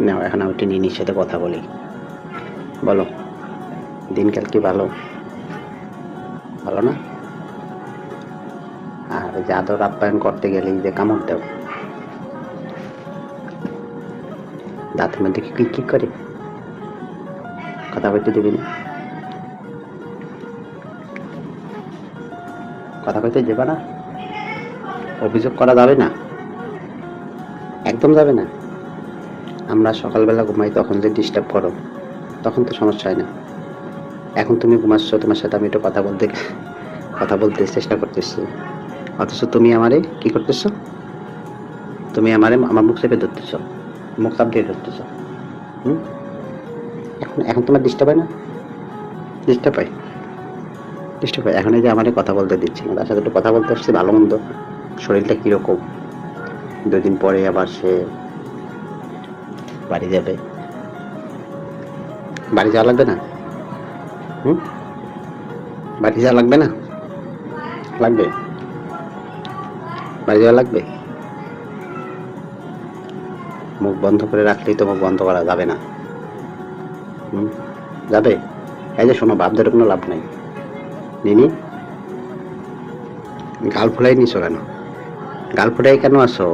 নাও, এখন আমি একটু নিনির সাথে কথা বলি। বলো, দিনকাল কি ভালো? ভালো না? আর ওই যে আদর আপ্যায়ন করতে গেলে যে কামড় দাও দাঁতের মধ্যে কি ক্লিক করে? কথা বলতে দিবি না? কথা কইতে যাবে না? অভিযোগ করা যাবে না? একদম যাবে না? আমরা সকালবেলা ঘুমাই, তখন যে ডিস্টার্ব করো, তখন তো সমস্যা হয় না। এখন তুমি ঘুমাচ্ছ, তোমার সাথে আমি একটু কথা বলতে কথা বলতে চেষ্টা করতেছি। অথচ তুমি আমারে কি করতেছো? তুমি আমারে আমার মুখ চেপে ধরতেছো, মুখ চাপ দিয়ে ধরতেছো। হুম? এখন এখন তোমার ডিস্টার্ব হয় না? ডিস্টার্ব হয়। ডিস্টার্ব হয়। এখন এই যে আমারে কথা বলতে দিচ্ছে না তার সাথে একটু কথা বলতে আসছে, ভালো মন্দ। শরীরটা কীরকম? দুদিন পরে আবার সে বাড়ি যাবে। বাড়ি যাওয়া লাগবে না? হুম? বাড়ি যাওয়া লাগবে না? লাগবে। বাড়ি যাওয়া লাগবে? মুখ বন্ধ করে রাখলেই তো মুখ বন্ধ করা যাবে না। হুম? যাবে? এই যে শোনো বাপ কোনো লাভ নাই। নিনি, গাল ফুলাই নিছো কেন গাল ফুটাই কেন আসো?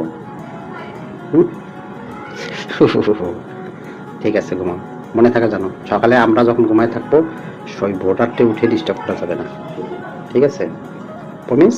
হুম? ঠিক আছে ঘুমাও মনে থাকা জানো, সকালে আমরা যখন ঘুমায় থাকব ওই ভোটারটি উঠে ডিস্টার্ব করা যাবে না। ঠিক আছে? প্রমিস